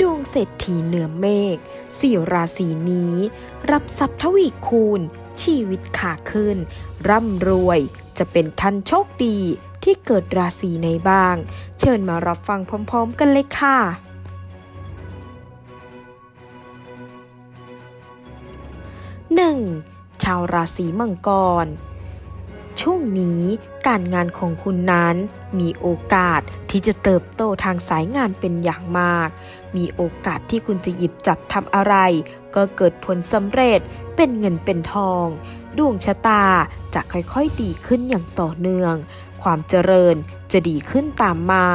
ดวงเศรษฐีเหนือเมฆสี่ราศีนี้ รับทรัพย์ทวีคูณ ชีวิตขาขึ้น ร่ำรวย จะเป็นท่านโชคดีที่เกิดราศีในบ้าง เชิญมารับฟังพร้อมๆกันเลยค่ะ 1. ชาวราศีมังกร ช่วงนี้การงานของคุณนั้นมีโอกาสที่จะเติบโตทางสายงานเป็นอย่างมาก มีโอกาสที่คุณจะหยิบจับทำอะไร ก็เกิดผลสำเร็จเป็นเงินเป็นทอง ดวงชะตาจะค่อยๆดีขึ้นอย่างต่อเนื่อง ความเจริญจะดีขึ้นตามมา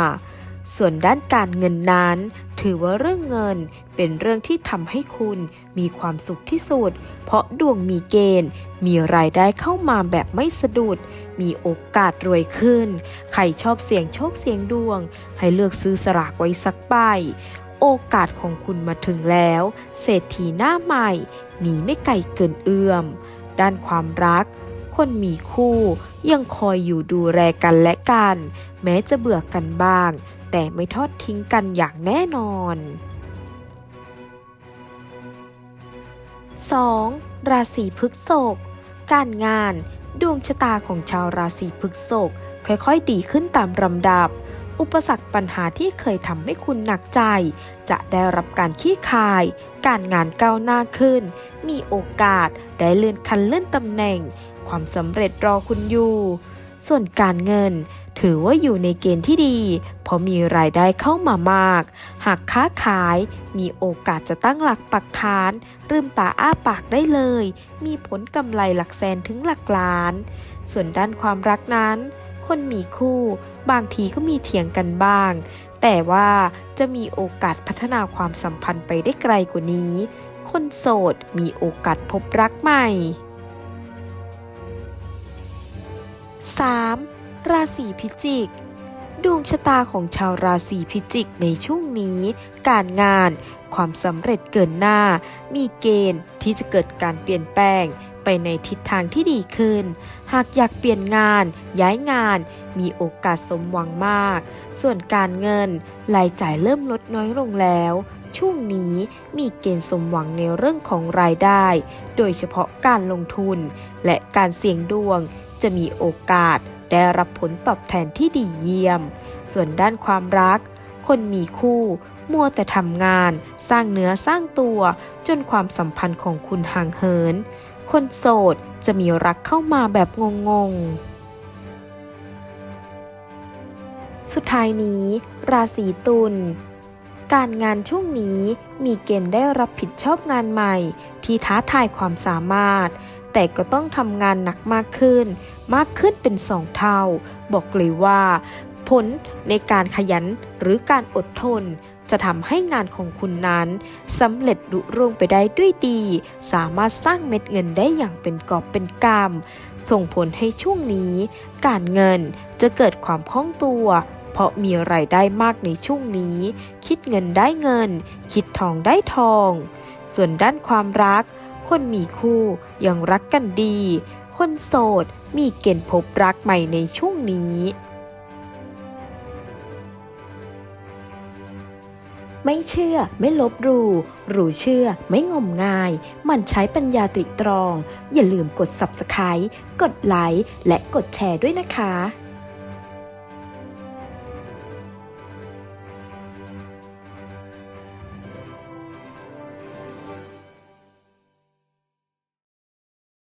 ส่วนด้านการเงินนั้น ถือว่าเรื่องเงินเป็นเรื่องที่ทำให้คุณมีความสุขที่สุด เพราะดวงมีเกณฑ์ มีรายได้เข้ามาแบบไม่สะดุด มีโอกาสรวยขึ้น ใครชอบเสี่ยงโชคเสี่ยงดวง ให้เลือกซื้อสลากไว้สักใบ โอกาสของคุณมาถึงแล้ว เศรษฐีหน้าใหม่หนีไม่ไกลเกินเอื้อม ด้านความรัก คนมีคู่ยังคอยอยู่ดูแลกันและกัน แม้จะเบื่อกันบ้าง แต่ไม่ทอดทิ้งกันอย่างแน่นอน 2. ราศีพฤษภการงาน ดวงชะตาของชาวราศีพฤษภค่อยๆ ดีขึ้นตามลำดับ อุปสรรคปัญหาที่เคยทำให้คุณหนักใจ จะได้รับการขี้คาย การงานก้าวหน้าขึ้น มีโอกาสได้เลื่อนขั้นเลื่อนตำแหน่ง ความสำเร็จรอคุณอยู่ ส่วนการเงิน ถือว่าอยู่ในเกณฑ์ที่ดี เพราะมีรายได้เข้ามามาก หากค้าขายมีโอกาสจะตั้งหลักปักฐานลืมตาอ้าปากได้เลย มีผลกำไรหลักแสนถึงหลักล้าน ส่วนด้านความรักนั้น คนมีคู่ บางทีก็มีเถียงกันบ้าง แต่ว่าจะมีโอกาสพัฒนาความสัมพันธ์ไปได้ไกลกว่านี้ คนโสดมีโอกาสพบรักใหม่ 3. ราศีพิจิก ดวงชะตาของชาวราศีพิจิกในช่วงนี้ การงาน ความสำเร็จเกินหน้า มีเกณฑ์ที่จะเกิดการเปลี่ยนแปลงไปในทิศทางที่ดีขึ้น หากอยากเปลี่ยนงาน ย้ายงาน มีโอกาสสมหวังมาก ส่วนการเงิน รายจ่ายเริ่มลดน้อยลงแล้ว ช่วงนี้มีเกณฑ์สมหวังในเรื่องของรายได้ โดยเฉพาะการลงทุน และการเสี่ยงดวง จะมีโอกาสได้รับผลตอบแทนที่ดีเยี่ยม ส่วนด้านความรัก คนมีคู่ มัวแต่ทำงาน สร้างเนื้อสร้างตัว จนความสัมพันธ์ของคุณห่างเหิน คนโสดจะมีรักเข้ามาแบบงงๆ สุดท้ายนี้ ราศีตุลการงานช่วงนี้มีเกณฑ์ได้รับผิดชอบงานใหม่ ที่ท้าทายความสามารถ แต่ก็ต้องทำงานหนักมากขึ้น มากขึ้นเป็นสองเท่า บอกเลยว่า ผลในการขยันหรือการอดทน จะทำให้งานของคุณนั้นสำเร็จลุร่วงไปได้ด้วยดี สามารถสร้างเม็ดเงินได้อย่างเป็นกอบเป็นกำส่งผลให้ช่วงนี้ การเงินจะเกิดความคล่องตัวเพราะมีรายได้มากในช่วงนี้ คิดเงินได้เงิน คิดทองได้ทอง ส่วนด้านความรัก คนมีคู่ยังรักกันดี คนโสดมีเกณฑ์พบรักใหม่ในช่วงนี้ ไม่เชื่อไม่ลบหลู่รู้เชื่อไม่งมงาย มันใช้ปัญญาตริตรอง อย่าลืมกด Subscribe กดไลค์และกดแชร์ด้วยนะคะ